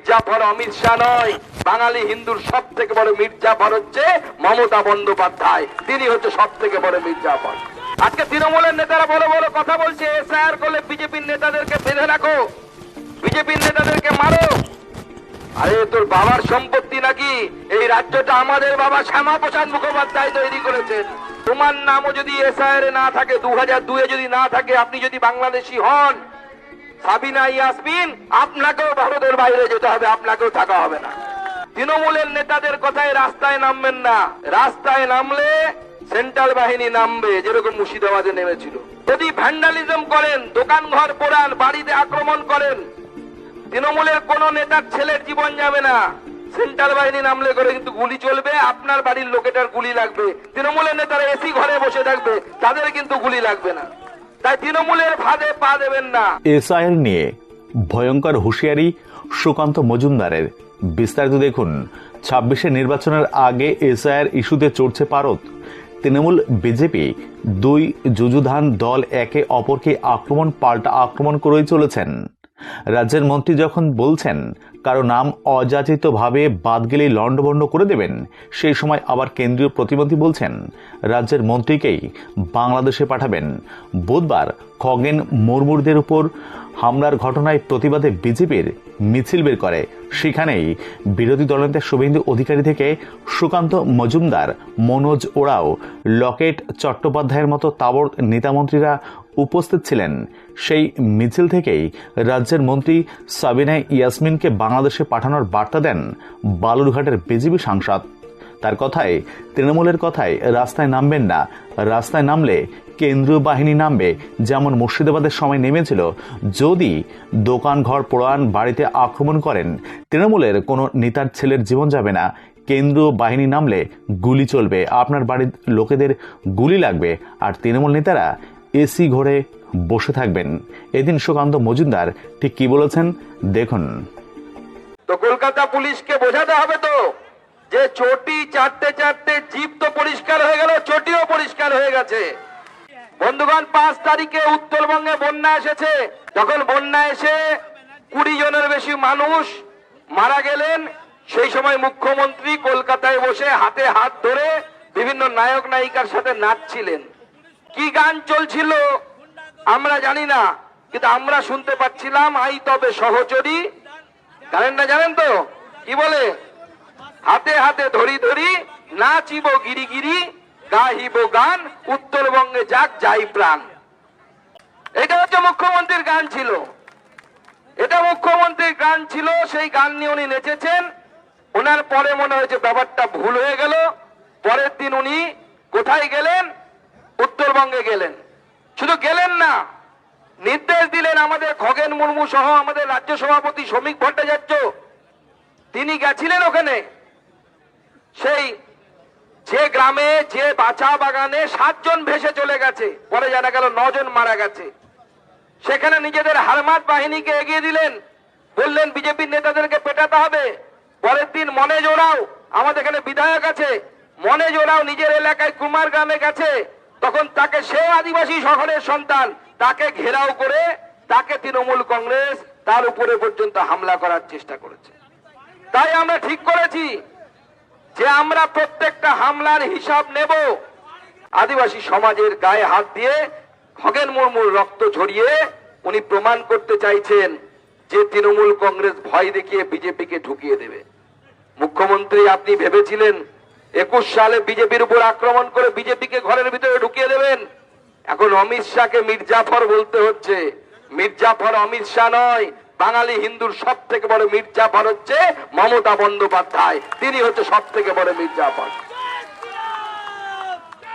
মির্জাফর অমিত শাহ নয়। বাঙালি হিন্দুর সব থেকে বড় মির্জাফর হচ্ছে মমতা বন্দ্যোপাধ্যায়। তিনি হচ্ছে সব থেকে বড় মির্জাফর। আজকে তৃণমূলের নেতারা বড় বড় কথা বলছে, এসআইআর করলে বিজেপির নেতাদেরকে বেঁধে রাখো। বিজেপির নেতাদেরকে মারো। আরে তোর বাবার সম্পত্তি নাকি? এই রাজ্যটা আমাদের বাবা শ্যামা প্রসাদ মুখোপাধ্যায় তৈরি করেছেন। তোমার নামও যদি এসআইআর না থাকে দু হাজার দুয়ে যদি না থাকে, আপনি যদি বাংলাদেশি হন সাবিনা ইয়াসমিন, আপনাকেও ভারতের বাইরে যেতে হবে, আপনাকেও থাকা হবে না। তৃণমূলের নেতাদের কথায় রাস্তায় নামবেন না। রাস্তায় নামলে সেন্ট্রাল বাহিনী নামবে, যেরকম মুর্শিদাবাদে নেমেছিল। যদি ভ্যান্ডালিজম করেন দোকান ঘর পোড়ান, বাড়িতে আক্রমণ করেন, তৃণমূলের কোন নেতার ছেলের জীবন যাবে না। সেন্ট্রাল বাহিনী নামলে করে কিন্তু গুলি চলবে, আপনার বাড়ির লোকেটার গুলি লাগবে। তৃণমূলের নেতারা এসি ঘরে বসে থাকবে, তাদের কিন্তু গুলি লাগবে না। তাই তৃণমূলের ফাঁদে পা দেবেন না। এসআইআর নিয়ে ভয়ঙ্কর হুঁশিয়ারি সুকান্ত মজুমদারের। বিস্তারিত দেখুন, ছাব্বিশে নির্বাচনের আগে এসআইআর ইস্যুতে চড়ছে পারত তৃণমূল বিজেপি দুই যুযুধান দল একে অপরকে আক্রমণ, পাল্টা আক্রমণ করেই চলেছেন। রাজ্যের মন্ত্রী যখন বলছেন, কারও নাম অযাচিতভাবে বাদ গেলেই লণ্ডভণ্ড করে দেবেন, সেই সময় আবার কেন্দ্রীয় প্রতিমন্ত্রী বলছেন, রাজ্যের মন্ত্রীকেই বাংলাদেশে পাঠাবেন। বুধবার খগেন মুর্মুরদের উপর হামলার ঘটনায় প্রতিবাদে বিজেপির মিছিল বের করে। সেখানেই বিরোধী দলনেতা শুভেন্দু অধিকারী থেকে সুকান্ত মজুমদার, মনোজ ওরাও, লকেট চট্টোপাধ্যায়ের মতো তাবর নেতামন্ত্রীরা উপস্থিত ছিলেন। সেই মিছিল থেকেই রাজ্যের মন্ত্রী সাবিনা ইয়াসমিনকে বাংলাদেশে পাঠানোর বার্তা দেন বালুরঘাটের বিজেপি সাংসদ। তার কথায়, তৃণমূলের কথায় রাস্তায় নামবেন না। রাস্তায় নামলে কেন্দ্রীয় বাহিনী নামবে, যেমন মুর্শিদাবাদের সময় নেমেছিল। যদি দোকান ঘর পোড়ান বাড়িতে আক্রমণ করেন, তৃণমূলের কোনো নেতার ছেলের জীবন যাবে না। কেন্দ্রীয় বাহিনী নামলে গুলি চলবে। আপনার বাড়ির লোকেদের গুলি লাগবে। আর তৃণমূল নেতারা এসি ঘরে বসে থাকবেন। এদিন সুকান্ত মজুমদার, ঠিক কি বলেছেন? দেখুন। তো কলকাতা পুলিশকে বোঝাতে হবে তো, যে চটি চারটে চারটে জিপ তো পরিষ্কার হয়ে গেল, চটিও পরিষ্কার হয়ে গেছে। বন্ধুগণ, পাঁচ তারিখে উত্তরবঙ্গে বন্যা এসেছে। যখন বন্যা এসে কুড়ি জনের বেশি মানুষ মারা গেলেন, সেই সময় মুখ্যমন্ত্রী কলকাতায় বসে হাতে হাত ধরে বিভিন্ন নায়ক নায়িকার সাথে নাচছিলেন। কি গান চলছিল আমরা জানি না, কিন্তু আমরা শুনতে পাচ্ছিলাম, আই তবে সহচরী জানেন না জানেন তো? কি বলে? হাতে হাতে ধরি ধরি নাচিব গিরি গিরি গাহিব গান, উত্তরবঙ্গে যাক যাই প্রাণ। এটা হচ্ছে মুখ্যমন্ত্রীর গান ছিল। এটা মুখ্যমন্ত্রীর গান ছিল, সেই গান নিয়ে উনি নেচেছেন। ওনার পরে মনে হয়েছে ব্যাপারটা ভুল হয়ে গেল। পরের দিন উনি কোথায় গেলেন? উত্তরবঙ্গে গেলেন। শুধু গেলেন না, নির্দেশ দিলেন আমাদের খগেন মুর্মু সহ আমাদের রাজ্য সভাপতি শ্রমিক ভট্টাচার্য। তিনি গেছিলেন ওখানে। সেই যে গ্রামে, যে বাচা বাগানে সাতজন ভেসে চলে গেছে। পরে জানা গেল নজন মারা গেছে। সেখানে নিজেদের হারমাত বাহিনীকে এগিয়ে দিলেন। বললেন, বিজেপির নেতাদেরকে পেটাতে হবে। পরের দিন মনে জোড়াও আমাদের এখানে বিধায়ক আছে। মনে জোড়াও নিজের এলাকায় কুমার গ্রামে গেছে। তখন তাকে সে আদিবাসী শহরের সন্তান, তাকে ঘেরাও করে তাকে তৃণমূল কংগ্রেস তার উপরে পর্যন্ত হামলা করার চেষ্টা করেছে। তাই আমরা ঠিক করেছি যে আমরা প্রত্যেকটা হামলার হিসাব নেব। আদিবাসী সমাজের গায়ে হাত দিয়ে খগেন মুর্মুর রক্ত ঝরিয়ে উনি প্রমাণ করতে চাইছেন যে তৃণমূল কংগ্রেস ভয় দেখিয়ে বিজেপিকে ঢুকিয়ে দেবে। মুখ্যমন্ত্রী, আপনি ভেবেছিলেন একুশ সালে বিজেপির উপর আক্রমণ করে বিজেপিকে ঘরের ভিতরে ঢুকিয়ে দেবেন। এখন অমিত শাহকে মির্জাফর বলতে হচ্ছে। মির্জাফর অমিত শাহ নয়, বাঙালি হিন্দুর সব থেকে বড় মির্জাফর হচ্ছে মমতা বন্দ্যোপাধ্যায়। তিনি হচ্ছে সব থেকে বড় মির্জাফর।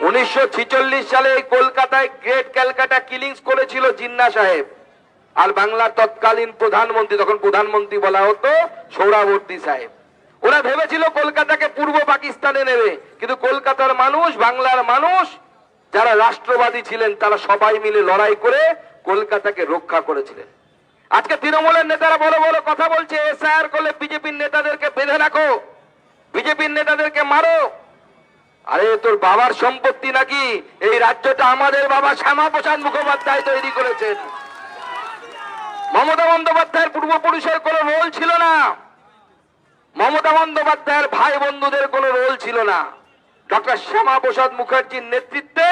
উনিশশো ছেচল্লিশ সালে এই কলকাতায় গ্রেট ক্যালকাটা কিলিংস করেছিল জিন্না সাহেব। আর বাংলার তৎকালীন প্রধানমন্ত্রী, তখন প্রধানমন্ত্রী বলা হতো সৌরাবর্তী সাহেব। ওরা ভেবেছিল কলকাতাকে পূর্ব পাকিস্তানে নেবে, কিন্তু কলকাতার মানুষ, বাংলার মানুষ, যারা রাষ্ট্রবাদী ছিলেন, তারা সবাই মিলে লড়াই করে কলকাতাকে রক্ষা করেছিলেন। আজকে তৃণমূলের নেতারা বড় বড় কথা বলছে, এসআইআর করলে বিজেপির নেতাদেরকে বেঁধে রাখো, বিজেপির নেতাদেরকে মারো। আরে, তোর বাবার সম্পত্তি নাকি? এই রাজ্যটা আমাদের বাবা শ্যামা প্রসাদ মুখোপাধ্যায় তৈরি করেছেন। মমতা বন্দ্যোপাধ্যায়ের পূর্বপুরুষের কোনো রোল ছিল না। মমতা বন্দ্যোপাধ্যায়ের ভাই বন্ধুদের কোনো রোল ছিল না। ডক্টর শ্যামা প্রসাদ মুখার্জির নেতৃত্বে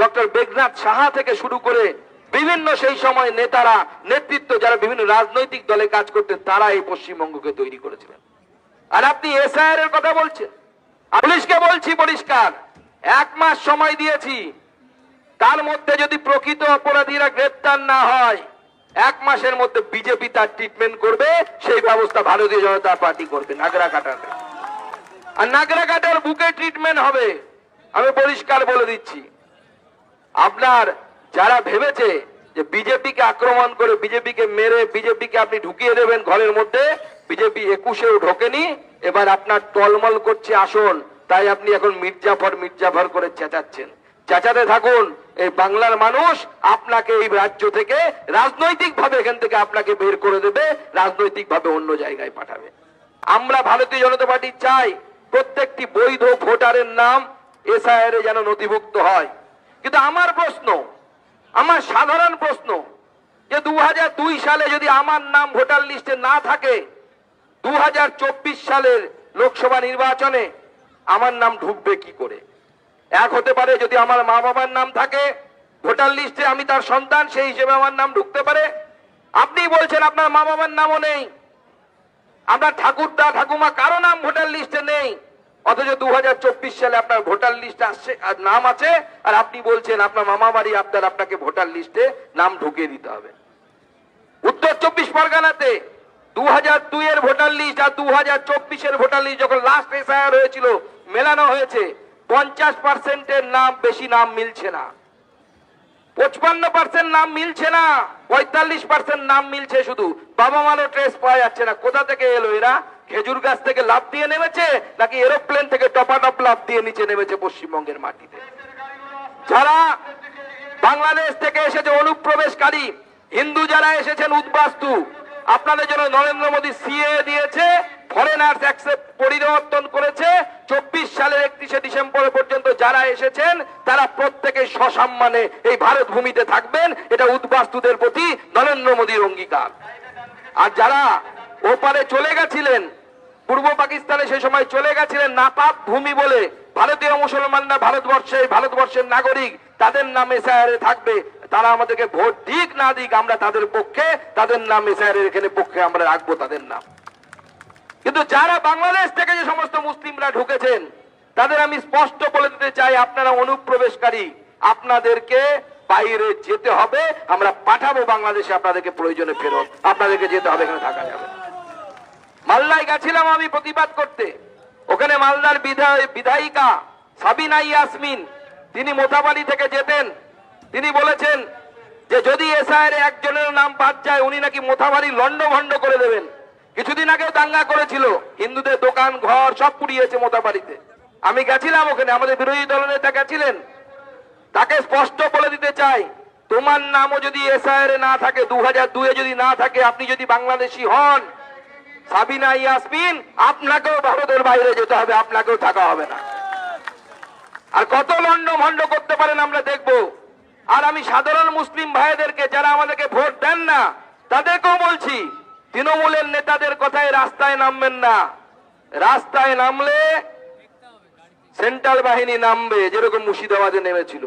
ডক্টর বেগনাথ সাহা থেকে শুরু করে বিভিন্ন সেই সময় নেতারা নেতৃত্ব, যারা বিভিন্ন রাজনৈতিক দলে কাজ করতেন তারা এই পশ্চিমবঙ্গকে তৈরি করেছিলেন। আর আপনি এসআইআর এর কথা বলছেন। পুলিশকে বলছি পরিষ্কার, এক মাস সময় দিয়েছি। তার মধ্যে যদি প্রকৃত অপরাধীরা গ্রেপ্তার না হয় এক মাসের মধ্যে বিজেপি তার ট্রিটমেন্ট করবে, সেই ব্যবস্থা ভারতীয় জনতা পার্টি করবে, নাগরা কাটাতে আর নাগরা কাটার বুকে ট্রিটমেন্ট হবে, আমি পরিষ্কার বলে দিচ্ছি। আপনার যারা ভেবেছে যে বিজেপিকে আক্রমণ করে বিজেপিকে মেরে বিজেপিকে আপনি ঢুকিয়ে দেবেন ঘরের মধ্যে, বিজেপি একুশেও ঢোকেনি, এবার আপনার টলমল করছে আসন তাই আপনি এখন মির্জাফর মির্জাফর করে চেঁচাচ্ছেন। চেঁচাতে থাকুন এই বাংলার মানুষ আপনাকে এই রাজ্য থেকে রাজনৈতিক ভাবে এখান থেকে আপনাকে বের করে দেবে রাজনৈতিক ভাবে অন্য জায়গায় পাঠাবে। আমরা ভারতীয় জনতা পার্টি চাই প্রত্যেকটি বৈধ ভোটারের নাম এসআইআর যেন নথিভুক্ত হয়। কিন্তু আমার প্রশ্ন, আমার সাধারণ প্রশ্ন যে দু সালে যদি আমার নাম ভোটার লিস্টে না থাকে দু হাজার চব্বিশ সালের লোকসভা নির্বাচনে আমার নাম ঢুকবে কি করে? এক হতে পারে যদি আমার মা বাবার নাম থাকে, ভোটার লিস্টে আমি তার সন্তান, সেই হিসেবে আমার নাম ঢুকতে পারে। আপনি বলছেন আপনার মা বাবার নামও নেই। আপনার ঠাকুরদা, ঠাকুমা কারও নাম ভোটার লিস্টে নেই। অথচ দু হাজার চব্বিশ সালে আপনার ভোটার লিস্ট আসছে, আর নাম আছে, আর আপনি বলছেন আপনার মামা বাড়ি আপনার আপনাকে ভোটার লিস্টে নাম ঢুকিয়ে দিতে হবে। উত্তর চব্বিশ পরগনাতে দু হাজার দুই এর ভোটার লিস্ট আর দু হাজার চব্বিশের ভোটার লিস্ট যখন লাস্ট এসআইআর হয়েছিল, মেলানো হয়েছে পঞ্চাশ পার্সেন্টের নাম বেশি নাম মিলছে না। পঁচপান্ন পার্সেন্ট নাম মিলছে না, পঁয়তাল্লিশ পার্সেন্ট নাম মিলছে শুধু। বাবা মারও ট্রেস পাওয়া যাচ্ছে না। কোথা থেকে এলো এরা? খেজুর গাছ থেকে লাভ দিয়ে নেমেছে, নাকি এরোপ্লেন থেকে টপাটপ লাভ দিয়ে নিচে নেমেছে পশ্চিমবঙ্গের মাটিতে? যারা বাংলাদেশ থেকে এসেছে অনুপ্রবেশকারী, হিন্দু যারা এসেছেন উদ্বাস্তু, আপনাদের জন্য নরেন্দ্র মোদী সিএ দিয়েছে। ফরেনার্স অ্যাকসেপ্ট পরিবর্তন করেছে। চব্বিশ সালের একত্রিশে ডিসেম্বর পর্যন্ত যারা এসেছেন, তারা প্রত্যেকে সসম্মানে এই ভারত ভূমিতে থাকবেন। এটা উদ্বাস্তুদের প্রতি নরেন্দ্র মোদীর অঙ্গীকার। আর যারা ওপারে চলে গেছিলেন, পূর্ব পাকিস্তানে সেই সময় চলে গেছিলেন নাপাক ভূমি বলে, ভারতীয় মুসলমানরা ভারতবর্ষে ভারতবর্ষের নাগরিক, তাদের নাম এসআইআরে থাকবে। তারা আমাদেরকে ভোট দিক না দিক আমরা তাদের পক্ষে, তাদের নাম এসআইআর এখানে পক্ষে আমরা রাখব তাদের নাম। কিন্তু যারা বাংলাদেশ থেকে যে সমস্ত মুসলিমরা ঢুকেছেন, তাদের আমি স্পষ্ট বলে দিতে চাই, আপনারা অনুপ্রবেশকারী, আপনাদেরকে বাইরে যেতে হবে, আমরা পাঠাবো বাংলাদেশে, আপনাদেরকে প্রয়োজনে ফেরত, আপনাদেরকে যেতে হবে, এখানে থাকা যাবে না। মালদায় গেছিলাম আমি প্রতিবাদ করতে। ওখানে মালদার বিধায় বিধায়িকা সাবিনা ইয়াসমিন, তিনি মোথাবাড়ি থেকে যেতেন। তিনি বলেছেন যে, যদি এসআইআর একজনের নাম বাদ যায়, উনি নাকি মোথাবাড়ি লন্ড ভন্ড করে দেবেন। কিছুদিন আগে দাঙ্গা করেছিল। হিন্দুদের দোকান, ঘর সব পুড়িয়েছে মোথাবাড়িতে আমি গেছিলাম ওখানে, আমাদের বিরোধী দলনেতা গেছিলেন। তাকে স্পষ্ট বলে দিতে চাই, তোমার নামও যদি এসআইআর না থাকে দু হাজার দুয়ে যদি না থাকে, আপনি যদি বাংলাদেশি হন, সাবিনা ইয়াসমিন, আপনাকেও ভারতের বাইরে যেতে হবে, আপনাকেও থাকা হবে না। আর কত লন্ড ভন্ড করতে পারেন আমরা দেখব। আর আমি সাধারণ মুসলিম ভাইদেরকে, যারা আমাদেরকে ভোট দেন না, তাদেরকেও বলছি তৃণমূলের নেতাদের কথায় রাস্তায় নামবেন না। রাস্তায় নামলে সেন্ট্রাল বাহিনী নামবে, যেরকম মুর্শিদাবাদে নেমেছিল।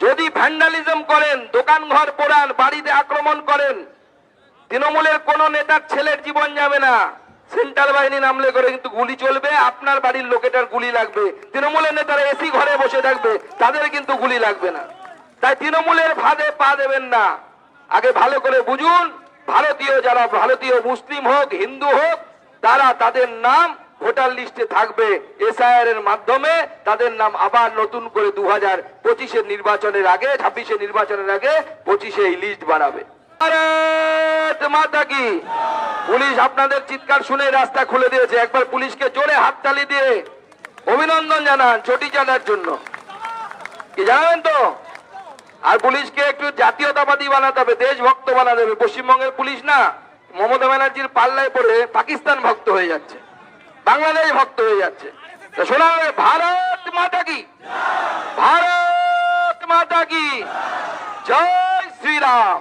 যদি ভ্যান্ডালিজম করেন দোকান ঘর পোড়ান, বাড়িতে আক্রমণ করেন, তৃণমূলের কোন নেতার ছেলের জীবন যাবে না। সেন্ট্রাল বাহিনী নামলে করে কিন্তু গুলি চলবে, আপনার বাড়ির লোকেটার গুলি লাগবে। তৃণমূলের নেতারা এসি ঘরে বসে থাকবে, তাদের কিন্তু গুলি লাগবে না। তাই তৃণমূলের ভাদে পা দেবেন না। আগে ভালো করে বুঝুন ভারতীয় যারা ভারতীয় মুসলিম হোক, হিন্দু হোক, তারা তাদের নাম ভোটার লিস্টে থাকবে। এসআইআর এর মাধ্যমে তাদের নাম আবার নতুন করে দু হাজার পঁচিশের নির্বাচনের আগে, ছাব্বিশের নির্বাচনের আগে পঁচিশে এই লিস্ট বাড়াবে পুলিশ আপনাদের চিৎকার শুনে রাস্তা খুলে দিয়েছে। একবার পুলিশকে জোরে হাততালি দিয়ে অভিনন্দন জানান ছুটি জানার জন্য। কি জানেন তো? আর পুলিশকে একটু জাতীয়তাবাদী বানাতে হবে, দেশভক্ত বানাতে হবে। পশ্চিমবঙ্গের পুলিশ না, মমতা ব্যানার্জির পাল্লায় পড়ে পাকিস্তান ভক্ত হয়ে যাচ্ছে। বাংলাদেশ ভক্ত হয়ে যাচ্ছে। শোনা, ভারত মাতা কি? ভারত মাতা কি? জয় শ্রীরাম।